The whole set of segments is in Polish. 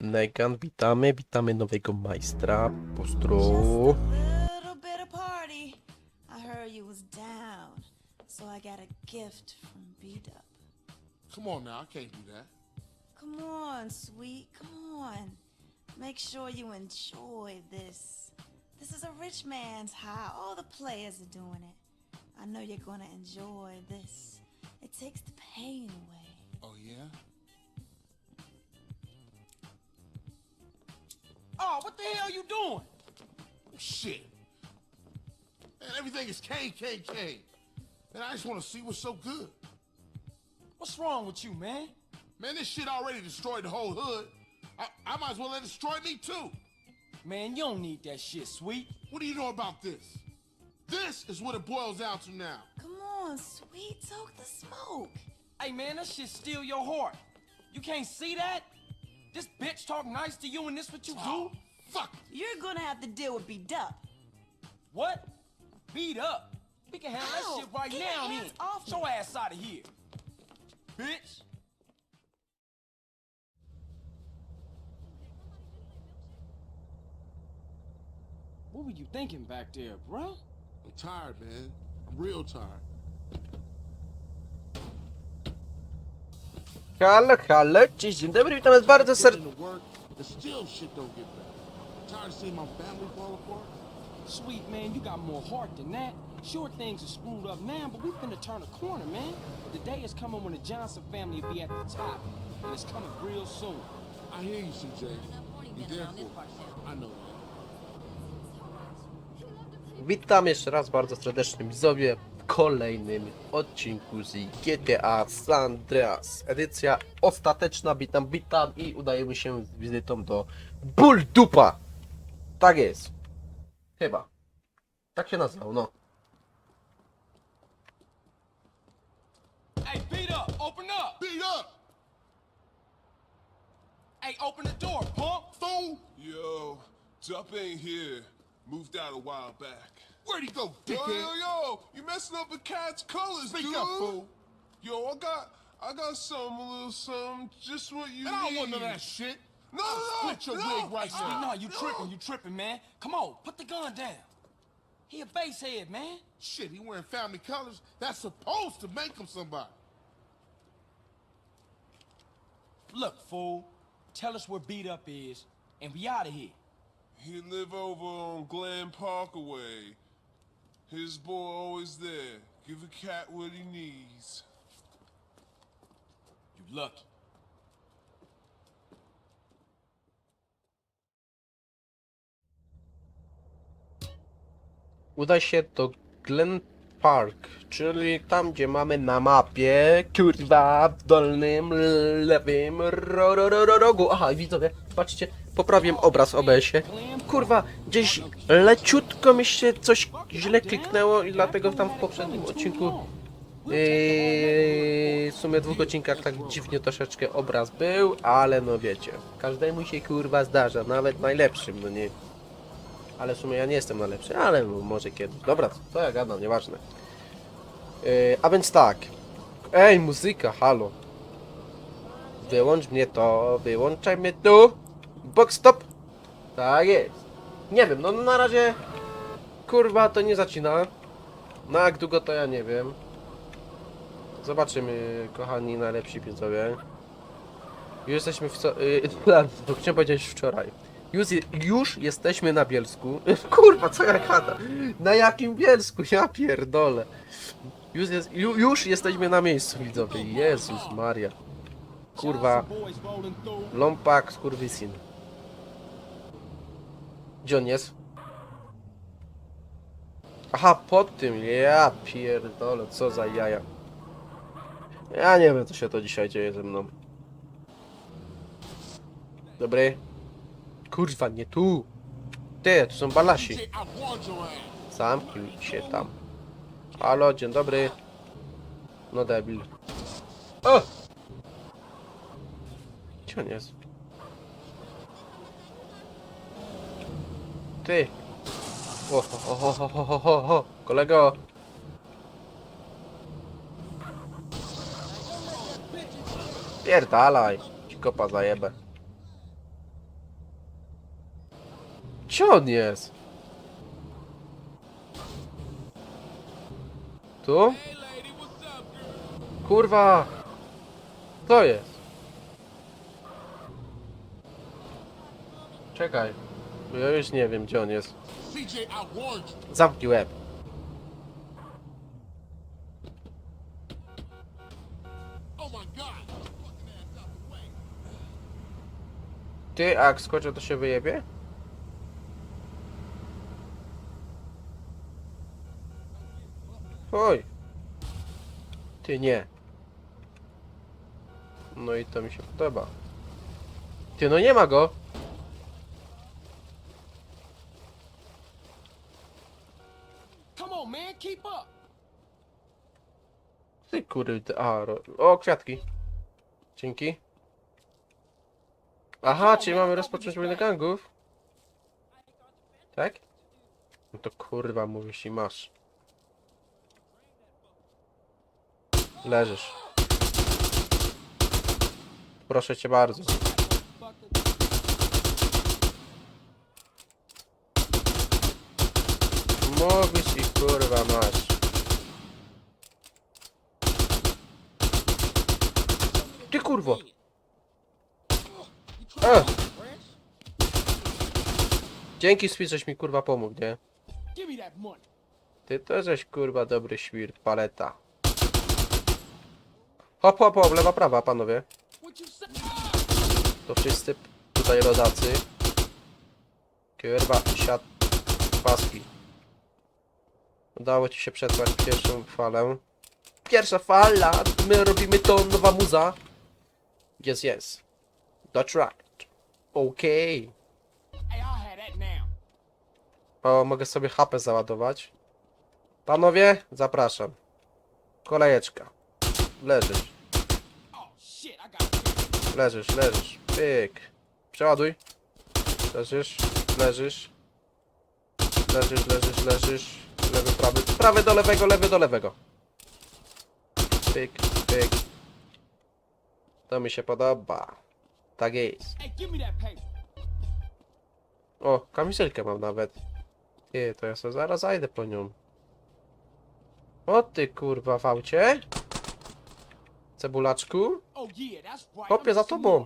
Negan, witamy, witamy nowego majstra. Pozdro. Just a little bit of. I heard you was down, so I got a gift from Beat Up. Come on now, I can't do that. Come on, sweet, come on. Make sure you enjoy this. This is a rich man's high. All the players are doing it. I know you're gonna enjoy this. It takes the pain away. Oh yeah? Oh, what the hell you doing? Shit. Man, everything is KKK. K, K. Man, I just want to see what's so good. What's wrong with you, man? Man, this shit already destroyed the whole hood. I, I might as well let it destroy me too. Man, you don't need that shit, sweet. What do you know about this? This is what it boils down to now. Come on, sweet, soak the smoke. Hey, man, that shit steal your heart. You can't see that? This bitch talk nice to you and this what you Oh, do? fuck. You're gonna have to deal with Beat Up. What? Beat up. We can handle Ow, that shit right get now, your then. hands off Get your ass out of here. Bitch. What were you thinking back there, bruh? I'm tired, man. I'm real tired. Halo, halo, cześć, dzień dobry, witam was bardzo serdecznie. Sweet man, you got more heart than that. Sure, things are screwed up now, but we finna turn a corner, man. The day is coming when the Johnson family will be at the top, and it's coming real soon. I hear you, CJ. I know that. Witam jeszcze raz bardzo serdecznie widzowie kolejnym odcinku z GTA San Andreas. Edycja ostateczna, witam, witam i udajemy się z wizytą do Bulldupa. Tak jest. Chyba. Tak się nazywał, no. Hey, beat up! Open up! Beat up! Hey, open the door, punk! Fool! Yo, Dup ain't here. Moved out a while back. Where'd he go, Yo, dickhead? yo, yo! yo, You messing up the cat's colors, Speak dude. up, fool. Yo, I got, I got some, a little something, just what you And I don't want none of that shit. No, I'll no, split your no. wig right Sweet, now. no, you tripping, you tripping, man. Come on, put the gun down. He a base head, man. Shit, he wearing family colors. That's supposed to make him somebody. Look, fool, tell us where beat up is, and we out of here. He live over on Glen Parkaway. His boy always there. Give a cat what he needs. You lucky. Udaj się do Glen Park, czyli tam, gdzie mamy na mapie, kurwa, w dolnym lewym ro, ro, ro, rogu. Aha, widzowie, patrzcie, poprawiłem obraz OBS-ie. Kurwa, gdzieś leciutko mi się coś źle kliknęło i dlatego tam w poprzednim odcinku, yy, w sumie dwóch odcinkach tak dziwnie troszeczkę obraz był, ale no wiecie, każdemu się kurwa zdarza, nawet najlepszym, no nie. Ale w sumie ja nie jestem najlepszy, ale no, może kiedyś. Dobra, to ja gadam, nieważne. Yy, a więc tak. Ej, muzyka, halo. Wyłącz mnie to, wyłączaj mnie tu. Box stop. Tak jest. Nie wiem, no na razie... Kurwa, to nie zacina. Na jak długo to ja nie wiem. Zobaczymy, kochani, najlepsi widzowie. Już jesteśmy w co... Yy, chciałem powiedzieć wczoraj. Już, już jesteśmy na Bielsku. Kurwa, co ja gada? Na jakim Bielsku? Ja pierdolę. Już, jest, ju, już jesteśmy na miejscu, widzowie. Jezus Maria. Kurwa, ląpak, skurwysin. Gdzie on jest? Aha, pod tym. Ja pierdolę, co za jaja. Ja nie wiem, co się to dzisiaj dzieje ze mną. Dobry. Kurwa, nie tu. Ty, tu są balasi. Zamknij się tam. Halo, dzień dobry. No debil. O! Gdzie on jest? Ty. O, ho, ho, ho, ho, ho, ho, ho. Kolego. Pierdalaj. Kopa zajebę. Gdzie on jest? Tu? Kurwa! To jest. Czekaj. Bo ja już nie wiem, gdzie on jest. Zamknij łeb. Oh. Ty, a jak skoczę, to się wyjebie? Oj. Ty nie. No i to mi się podoba. Ty, no nie ma go. Come on, man, keep up. Ty kurde, a, ro... o, kwiatki. Dzięki. Aha, czyli mamy rozpocząć wojnę gangów. Tak? No to kurwa, mówisz i masz. Leżysz. Proszę cię bardzo. Mówisz i kurwa masz. Ty kurwo! E! Dzięki Spi, żeś mi kurwa pomógł, nie? Ty to żeś kurwa dobry świr, paleta. Hop, hop, hop, lewa, prawa, panowie. To wszyscy tutaj rodacy. Kurwa, siad paski. Udało ci się przetrwać pierwszą falę. Pierwsza fala! My robimy to, nowa muza. Yes, yes. That's right. Now. O, mogę sobie HP załadować. Panowie, zapraszam. Kolejeczka. Leżysz, leżysz, leżysz. Pyk. Przeładuj. Leżysz, leżysz. Leżysz, leżysz, leżysz. Lewy, prawy. Prawy do lewego, lewy do lewego. Pyk, pyk. To mi się podoba. Tak jest. O, kamizelkę mam nawet. Ty, to ja sobie zaraz zajdę po nią. O ty kurwa w aucie. Cebulaczku. Oh. Hopie I'm za tobą.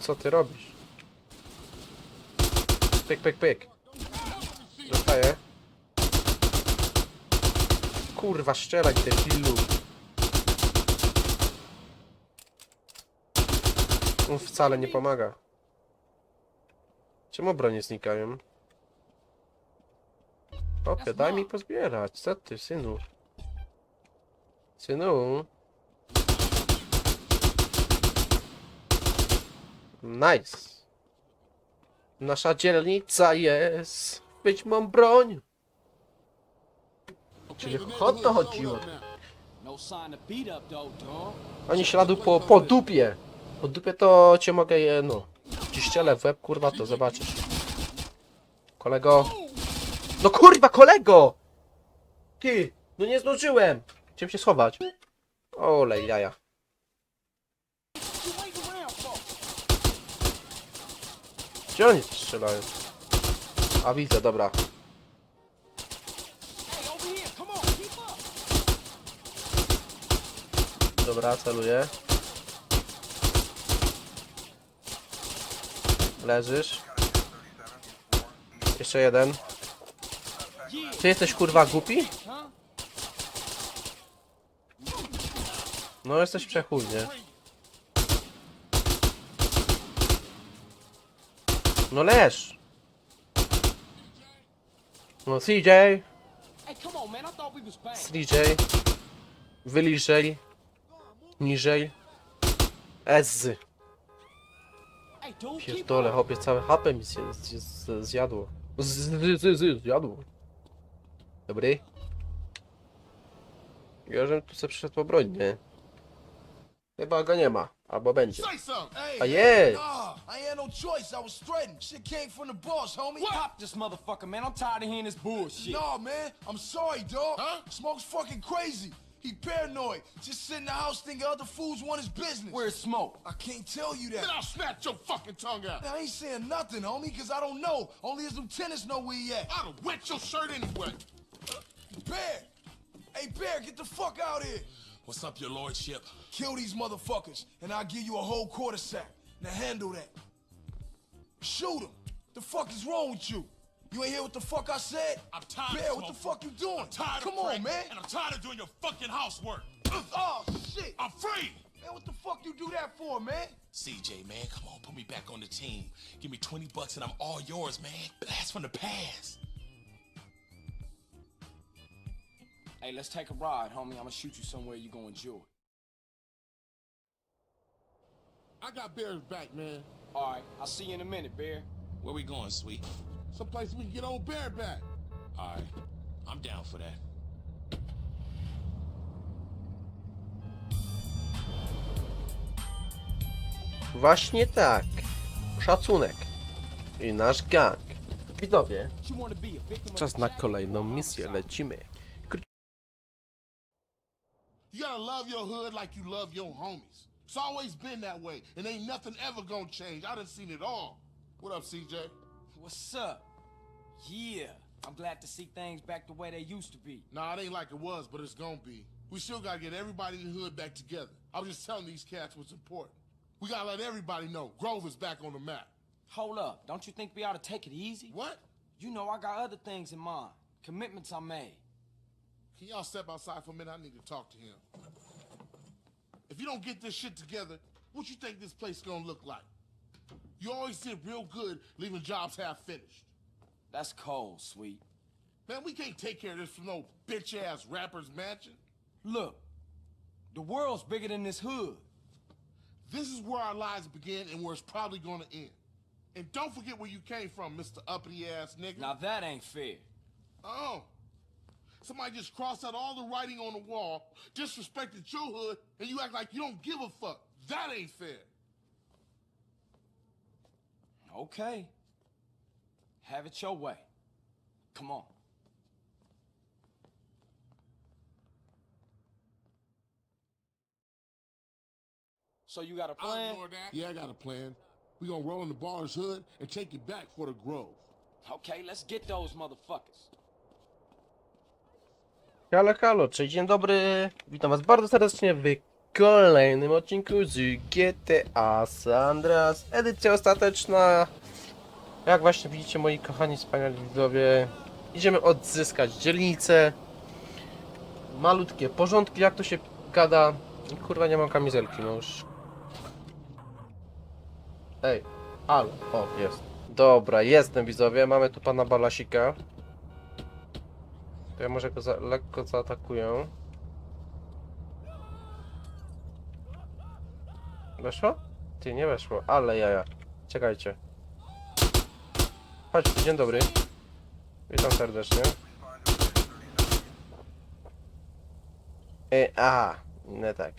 Co ty robisz? Pyk, pyk, pyk. Dostaję. Kurwa, strzelaj ty fillu. On wcale nie pomaga. Czemu bronie znikają? Opie, daj mi pozbierać. Co ty, synu? Synu? Nice. Nasza dzielnica jest. Być mam broń. Czyli o to chodziło. No. Ani śladu po, po dupie. Po dupie to cię mogę je, no. Ci ścielę w łeb, kurwa, to zobaczysz. Kolego. No kurwa, kolego! Ty, no nie zdążyłem. Chciałem się schować. Olej, jaja. Gdzie oni strzelają? A widzę, dobra. Hey, over here, come on, keep up. Dobra, celuję. Leżysz. Jeszcze jeden. Ty jesteś kurwa głupi? No jesteś przechólnie. No leż! No CJ. CJ. Wyliżej. Niżej. Ez. Pierdolę, up. chłopie, całe HP mi się z, z, zjadło. Z, z, z, z, zjadło. Dobry. Ja żebym tu sobie przyszedł po broń, nie? Chyba go nie ma, albo będzie. Say something. Hey. A jest! Nah, I ain't had no choice. I was threatened. Shit came from the boss, homie. Pop this motherfucker, man. I'm tired of hearing this bullshit. Nah, man. I'm sorry, dog. Huh? Smoke's fucking crazy. He paranoid. Just sit in the house thinking other fools want his business. Where's Smoke? I can't tell you that. Then I'll snap your fucking tongue out. I ain't saying nothing, homie, because I don't know. Only his lieutenants know where he at. I'd have wet your shirt anyway. Bear! Hey, Bear, get the fuck out here! What's up, your lordship? Kill these motherfuckers, and I'll give you a whole quarter sack. Now handle that. Shoot him. The fuck is wrong with you? You ain't hear what the fuck I said? I'm tired Bear, of what the fuck you doing? I'm tired Come of on, man. And I'm tired of doing your fucking housework. Oh, shit. I'm free! Man, what the fuck you do that for, man? CJ, man, come on, put me back on the team. Give me 20 bucks and I'm all yours, man. Blast from the past. Hey, let's take a ride, homie. I'm gonna shoot you somewhere you gonna enjoy. I got Bear's back, man. All right, I'll see you in a minute, Bear. Where we going, sweet? Someplace we can get old Bear back. All right, I'm down for that. Właśnie tak. Szacunek. I nasz gang. Widzowie, You wanna be a victim of czas na kolejną misję. Lecimy. You gotta love your hood like you love your homies. It's always been that way, and ain't nothing ever gonna change. I done seen it all. What up, CJ? What's up? Yeah, I'm glad to see things back the way they used to be. Nah, it ain't like it was, but it's gonna be. We still gotta get everybody in the hood back together. I was just telling these cats what's important. We gotta let everybody know Grove is back on the map. Hold up, don't you think we ought to take it easy? What? You know I got other things in mind. Commitments I made. Can y'all step outside for a minute? I need to talk to him. If you don't get this shit together, what you think this place gonna look like? You always did real good leaving jobs half finished. That's cold, sweet. Man, we can't take care of this from no bitch ass rapper's mansion. Look, the world's bigger than this hood. This is where our lives begin and where it's probably gonna end. And don't forget where you came from, Mr. Uppity ass nigga. Now that ain't fair. Oh. Somebody just crossed out all the writing on the wall, disrespected your hood, and you act like you don't give a fuck. That ain't fair. Okay. Have it your way. Come on. So you got a I'll plan? Yeah, I got a plan. We gonna roll in the bar's hood and take it back for the Grove. Okay, let's get those motherfuckers. Halo, halo, cześć, dzień dobry. Witam was bardzo serdecznie w kolejnym odcinku z GTA San Andreas. Edycja ostateczna. Jak właśnie widzicie, moi kochani, wspaniali widzowie, idziemy odzyskać dzielnicę. Malutkie porządki, jak to się gada. Kurwa, nie mam kamizelki, no już. Ej, halo, o, jest. Dobra, jestem widzowie, mamy tu pana Balasika. To ja może go za, lekko zaatakuję. Weszło? Ty, nie weszło, ale jaja. Czekajcie. Chodź, dzień dobry. Witam serdecznie. E, a, nie tak.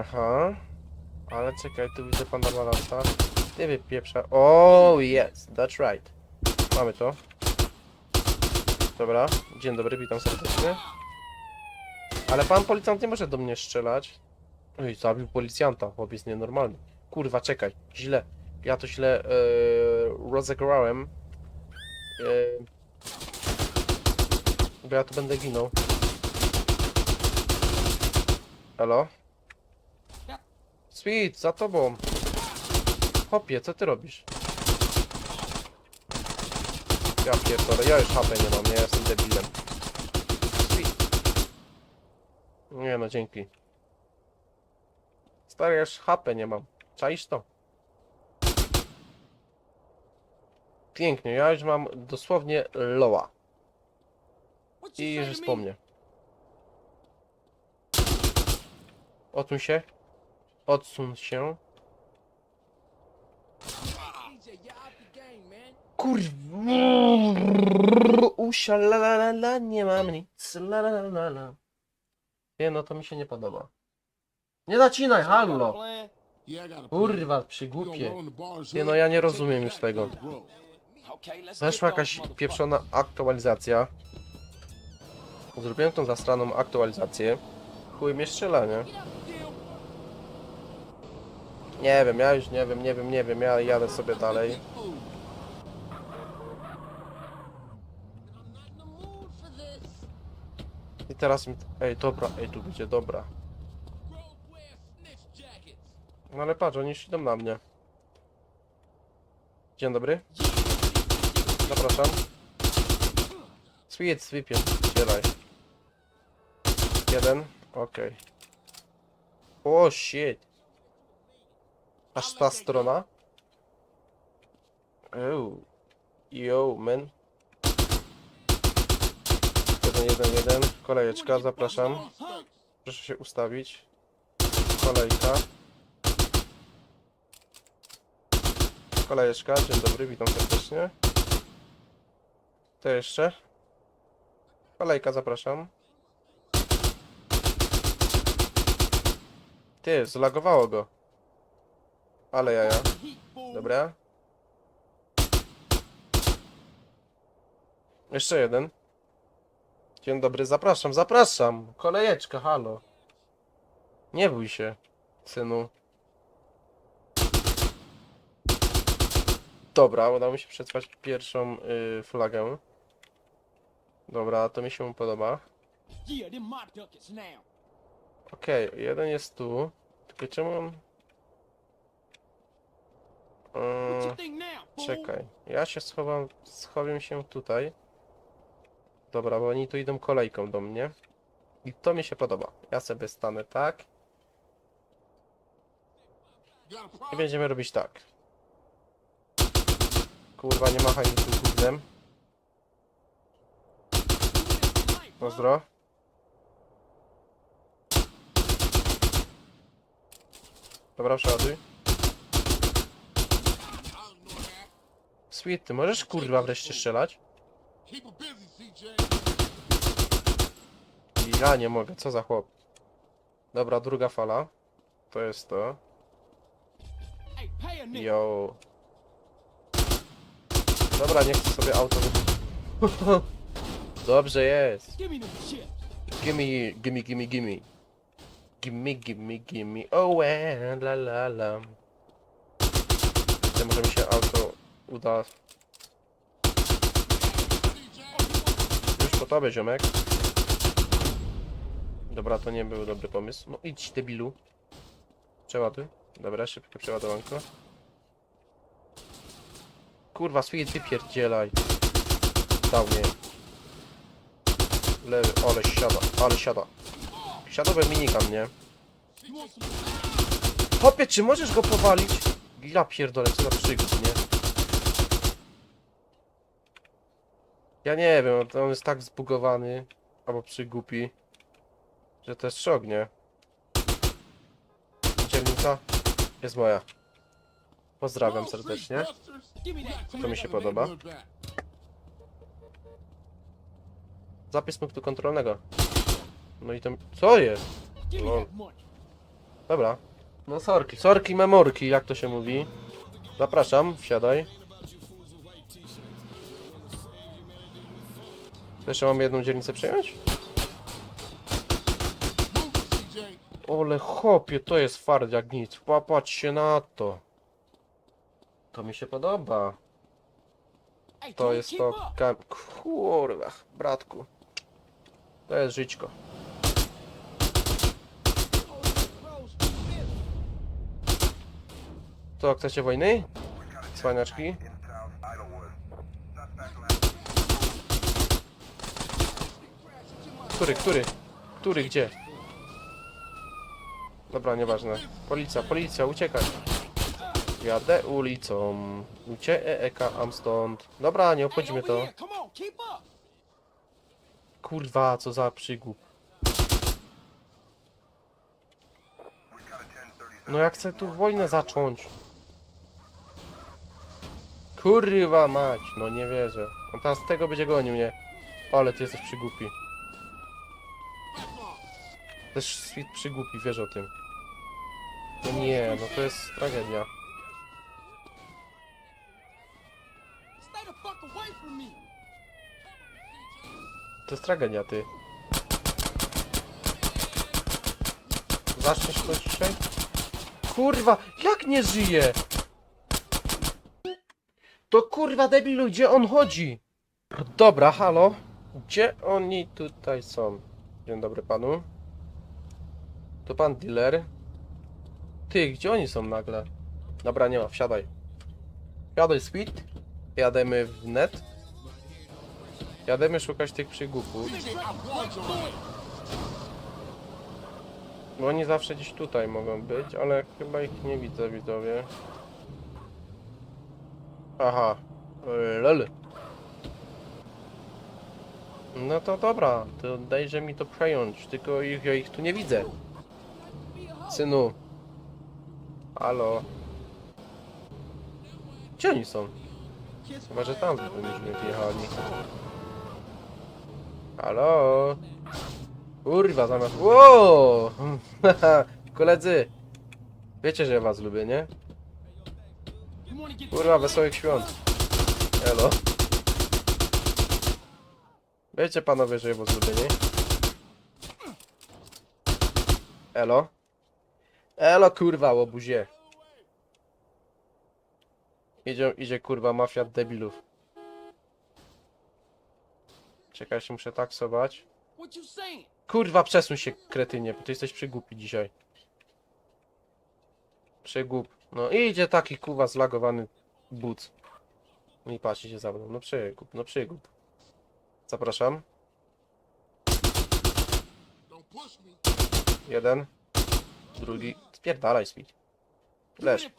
Aha. Ale czekaj, tu widzę pana Balasa. Ty wypieprza. Oh, yes, that's right. Mamy to. Dobra, dzień dobry, witam serdecznie. Ale pan policjant nie może do mnie strzelać. Oj, zabił policjanta, chłopiec nienormalny. Kurwa, czekaj, źle. Ja to źle e, rozegrałem. E, bo ja tu będę ginął. Halo? Sweet, za tobą. Hopie, co ty robisz? Ja pierdolę, ja już HP nie mam? Ja jestem debilem. Nie no, dzięki. Stary, już HP nie mam. Czaisz to? Pięknie, ja już mam dosłownie loa. I już mnie. Odsuń się. Odsuń się. Kurwa. Usia la la la la, nie mam nic. La la la la la. Nie no, to mi się nie podoba. Nie zacinaj, hallo. Kurwa, przygłupie. Nie no, ja nie rozumiem już tego. those jakaś pieprzona aktualizacja. Zrobiłem tą zastraną aktualizację. Chuj mnie strzela, nie? Nie wiem, ja już nie wiem, nie wiem, nie wiem, ja jadę sobie dalej. I teraz mi... Ej, dobra, ej, tu będzie dobra. No ale patrz, oni idą na mnie. Dzień dobry. Zapraszam. Sweet, sweepie, dzielaj. Jeden, okej. O shit. Aż ta strona? Oh. Yo, man. Jeden, jeden, jeden. Kolejeczka, zapraszam. Proszę się ustawić. Kolejka. Kolejeczka, dzień dobry, witam serdecznie. To jeszcze. Kolejka, zapraszam. Ty, zlagowało go. Ale jaja. Dobra. Jeszcze jeden. Dzień dobry, zapraszam, zapraszam. Kolejeczka, halo. Nie bój się, synu. Dobra, udało mi się przetrwać pierwszą y, flagę. Dobra, to mi się podoba. Okej, jeden jest tu. Tylko czemu on... Fool? czekaj, ja się schowam, schowam się tutaj. Dobra, bo oni tu idą kolejką do mnie. I to mi się podoba. Ja sobie stanę tak. I będziemy robić tak. Kurwa, nie machaj mi tym gównem. Pozdro. Dobra, przeładuj. Sweet, ty możesz kurwa wreszcie strzelać? Ja nie mogę, co za chłop. Dobra, druga fala. To jest to. Yo. Dobra, nie chcę sobie auto Dobrze jest. Gimme, gimme, gimme, gimme. Gimme, gimme, gimme. Oh, eh, la la la. Może mi się auto uda? Już po tobie, ziomek. Dobra, to nie był dobry pomysł. No idź, debilu. Przeładuj. Dobra, szybkie przeładowanko. Kurwa, sweet, wypierdzielaj. Dał mnie. Lewy, ale siada, ale siada. Siadowy minigun, nie? Hopie, czy możesz go powalić? Ja pierdolę, co za przygód, nie? Ja nie wiem, on jest tak zbugowany, albo przygłupi, że to jest szok, nie? Dzielnica jest moja. Pozdrawiam serdecznie. To mi się podoba. Zapis punktu kontrolnego. No i to... Co jest? Lol. Dobra. No sorki. Sorki memorki, jak to się mówi. Zapraszam, wsiadaj. Jeszcze mam jedną dzielnicę przejąć? Ole chopie, to jest fart jak nic. Popatrz się na to. To mi się podoba. To jest to... Kurwa, bratku. To jest żyćko. Co, chcecie wojny? Cwaniaczki? Który, który? Który, gdzie? Dobra, nieważne. Policja, policja, uciekaj. Jadę ulicą. Uciekam stąd. Dobra, nie Hey, obchodzi mnie over to. Kurwa, co za przygłup. No jak chcę tu wojnę zacząć. Kurwa mać, no nie wierzę. On teraz tego będzie gonił mnie. Ale ty jesteś przygłupi. Też Sweet przygłupi, wiesz o tym. No nie, no to jest tragedia. To jest tragedia, ty. Zaczniesz coś dzisiaj? Kurwa, jak nie żyje? To kurwa debilu, no gdzie on chodzi? Dobra, halo. Gdzie oni tutaj są? Dzień dobry panu. To pan dealer. Ty, gdzie oni są nagle? Dobra, nie ma, wsiadaj. Wsiadaj, Sweet. Jademy w net. Jademy szukać tych przygupów. Bo oni zawsze gdzieś tutaj mogą być, ale chyba ich nie widzę, widzowie. Aha. Yy, Lol. No to dobra, to dajże mi to przejąć, tylko ich, ja ich tu nie widzę. Synu. Halo. Gdzie oni są? Chyba, że tam byśmy wjechali. Halo? Kurwa, zamiast... Wow! Koledzy! Wiecie, że ja was lubię, nie? Kurwa, wesołych świąt. Elo. Wiecie panowie, że ja was lubię, nie? Elo. Elo, kurwa, łobuzie. Idzie, idzie kurwa mafia debilów. Czekaj, się muszę taksować. Kurwa, przesuń się, kretynie, bo ty jesteś przygłupi dzisiaj. Przygłup. No idzie taki kurwa zlagowany but. No i patrzy się za mną. No przygłup, no przygłup. Zapraszam. Jeden. Drugi. Spierdalaj, Speed. Leż.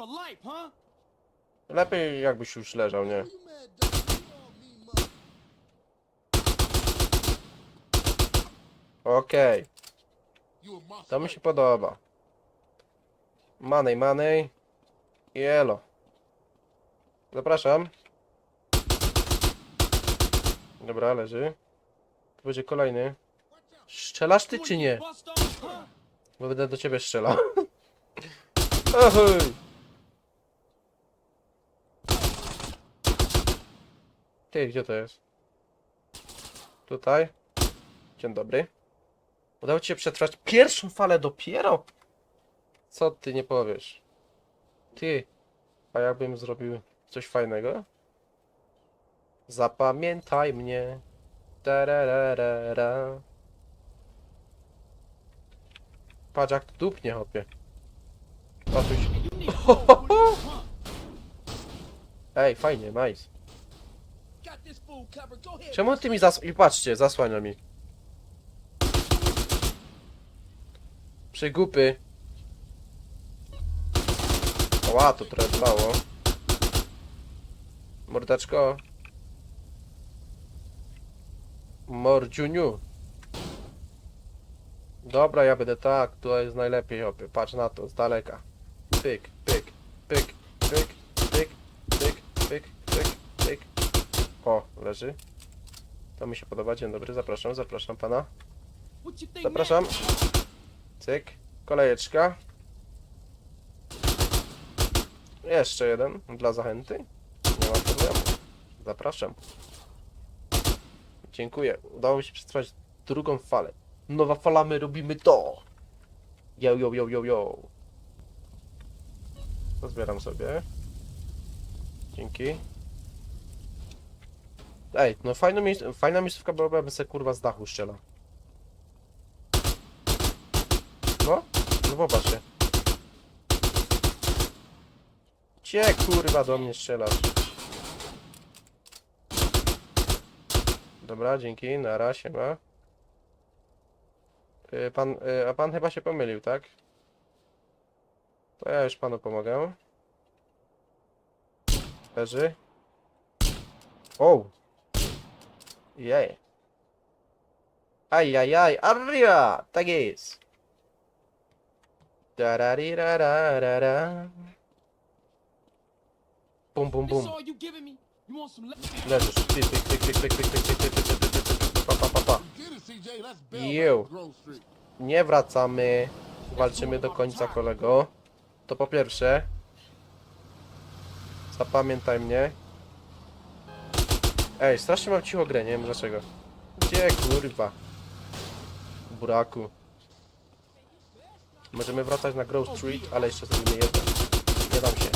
Lepiej jakbyś już leżał, nie? Okej. Okay. To mi się podoba. Money, money. I elo. Zapraszam. Dobra, leży. To będzie kolejny. Strzelasz ty czy nie? Bo będę do ciebie strzelał. Ahoj! Ty, gdzie to jest? Tutaj? Dzień dobry. Udało ci się przetrwać pierwszą falę dopiero? Co ty nie powiesz? Ty, a jakbym zrobił coś fajnego? Zapamiętaj mnie. Tararara. Patrz jak dupnie, hopie. Huh? Ej, fajnie, nice. Czemu ty mi zas... I patrzcie, zasłania mi. Przygupy. Ła, to trochę trwało. Mordaczko. Mordziuniu. Dobra, ja będę tak, tu jest najlepiej. Patrz na to, z daleka. Pyk, pyk, pyk, pyk, pyk, pyk, pyk, pyk, pyk. O, leży. To mi się podoba. Dzień dobry, zapraszam, zapraszam pana. Zapraszam. Cyk. Kolejeczka. Jeszcze jeden dla zachęty. Nie ma problemu. Zapraszam. Dziękuję. Udało mi się przetrwać drugą falę. Nowa fala, my robimy to. Yo, yo, yo, yo, yo. Pozbieram sobie. Dzięki. Ej, no fajna, miejsc fajna miejscówka byłaby, se kurwa z dachu strzelał. No, no popatrzcie. Cie kurwa do mnie strzelasz. Dobra, dzięki, nara, siema. Y, Pan, y, a pan chyba się pomylił, tak? To ja już panu pomogę. Leży. O! Jej. Ajajaj, arriba! Tak jest. Tararirararara. Bum, bum, bum. Leżysz. Pyk, pyk, pyk, pyk, pyk, pyk, pyk, pyk, pyk, pyk, pyk, pyk, pyk, pyk, pa, pa, pa, pa. Street. Nie wracamy. Walczymy do końca, kolego. To po pierwsze. Zapamiętaj mnie. Ej, strasznie mam cicho grę, nie wiem dlaczego. Gdzie kurwa? Buraku. Możemy wracać na Grove Street, ale jeszcze zrobimy jedno. Nie dam się.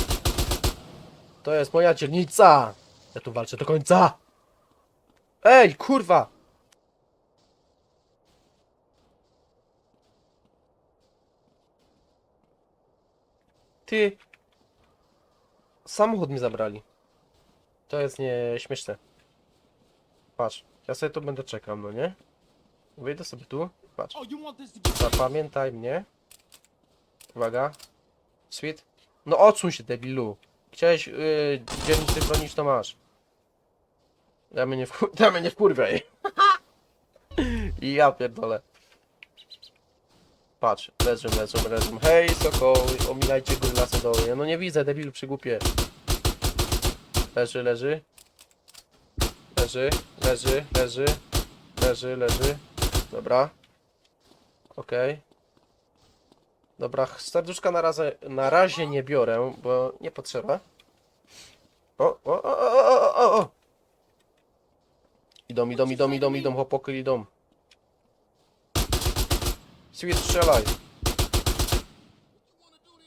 To jest moja dzielnica! Ja tu walczę do końca! Ej, kurwa! Ty... Samochód mi zabrali. To jest nieśmieszne. Patrz, ja sobie tu będę czekał, no nie? Wyjdę sobie tu, patrz. Oh, Zapamiętaj mnie. Uwaga. Sweet. No odsuń się, debilu. Chciałeś yy, dzielnicy bronić, to masz. Ja mnie nie, wkur ja mnie nie wkurwiaj. I ja pierdolę. Patrz, leżą, leżą, leżą. Hej, sokoły, omijajcie góry na sodoły. No nie widzę, debilu, przygłupie. Leży, leży. Leży, leży, leży. Leży, leży. Dobra. Okej. Dobra, serduszka na razie, na razie nie biorę, bo nie potrzeba. O, o, o, o, o, o, o! Idą, idą, idą, idą, idą, chłopaki idą. Sweet, strzelaj.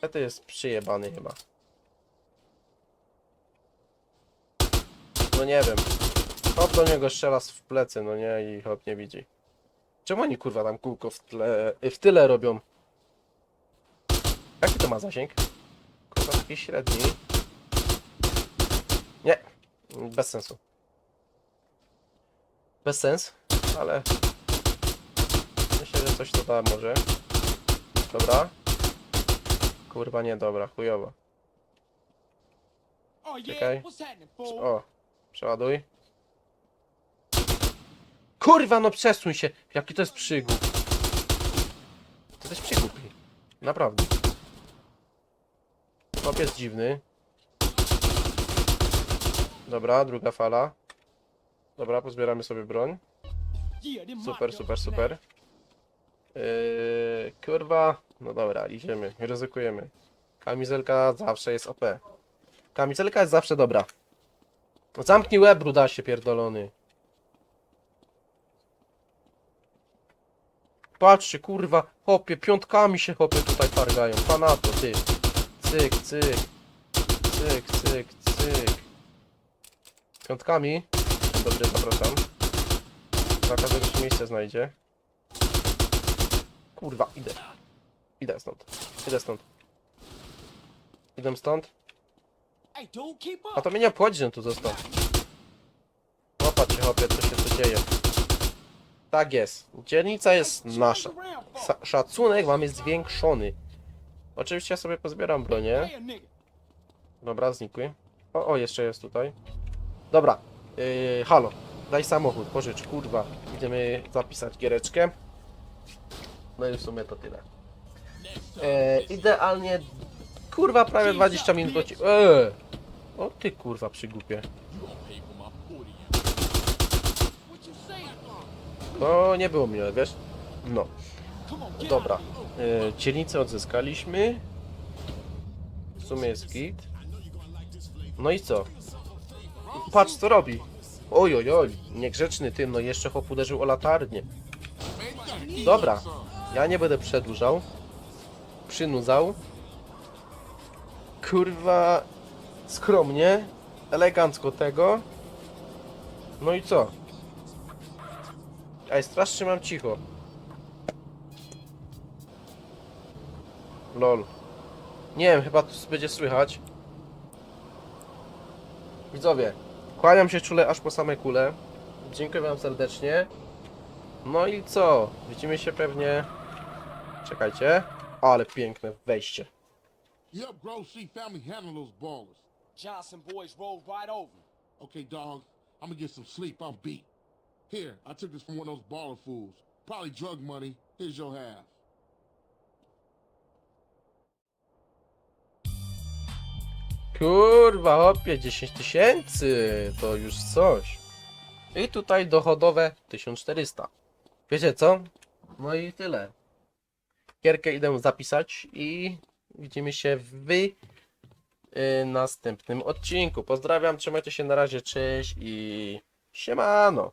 Ja to jest przyjebany chyba. No nie wiem. Hop do niego strzela w plecy, no nie, i hop nie widzi. Czemu oni kurwa tam kółko w tle, w tyle robią? Jaki to ma zasięg? Kurwa taki średni. Nie, bez sensu. Bez sens, ale coś to może. Dobra. Kurwa nie, dobra, chujowo. Czekaj. O, przeładuj. Kurwa, no przesuń się. Jaki to jest przygłup. To jest przygłupi. Naprawdę. Chłop jest dziwny. Dobra, druga fala. Dobra, pozbieramy sobie broń. Super, super, super. Yy, kurwa. No dobra, idziemy, ryzykujemy. Kamizelka zawsze jest OP. Kamizelka jest zawsze dobra. Zamknij łeb, brudasie pierdolony. Patrzcie, kurwa, hopie, piątkami się hopie tutaj targają. Panato, ty. Cyk, cyk. Cyk, cyk, cyk. Piątkami. Dobry, zapraszam. Dla każdego się miejsce znajdzie. Kurwa, idę. Idę stąd. Idę stąd. Idę stąd. A to mnie nie obchodzi, że tu został. Popatrzcie, hopie, co się tu dzieje. Tak jest. Dzielnica jest nasza. Sa szacunek wam jest zwiększony. Oczywiście ja sobie pozbieram bronię. Dobra, znikły. O, o, jeszcze jest tutaj. Dobra. Yy, halo. Daj samochód, pożycz, kurwa. Idziemy zapisać giereczkę. No i w sumie to tyle. E, idealnie, kurwa, prawie 20 minut. Eee! O ty kurwa przygłupie. To nie było miłe, wiesz? No, dobra. E, odzyskaliśmy. W sumie jest git. No i co? Patrz co robi. Oj, oj, oj. Niegrzeczny tym, no jeszcze chłop uderzył o latarnię. Dobra. Ja nie będę przedłużał. Przynudzał. Kurwa. Skromnie. Elegancko tego. No i co? Ej, strasznie mam cicho. Lol. Nie wiem, chyba tu będzie słychać. Widzowie, kłaniam się czule aż po same kule. Dziękuję wam serdecznie. No i co? Widzimy się pewnie... Czekajcie. Ale piękne wejście. Yep, Grove Street family handle those ballers. Johnson boys rolled right over. Okay, dog, I'm gonna get some sleep. I'm beat. Here, I took this from one of those baller fools. Probably drug money. Here's your half. Kurwa, hopie, 10 tysięcy. To już coś. I tutaj dochodowe 1400. Wiecie co? No i tyle. Gierkę idę zapisać i widzimy się w y, następnym odcinku. Pozdrawiam, trzymajcie się na razie, cześć i siemano.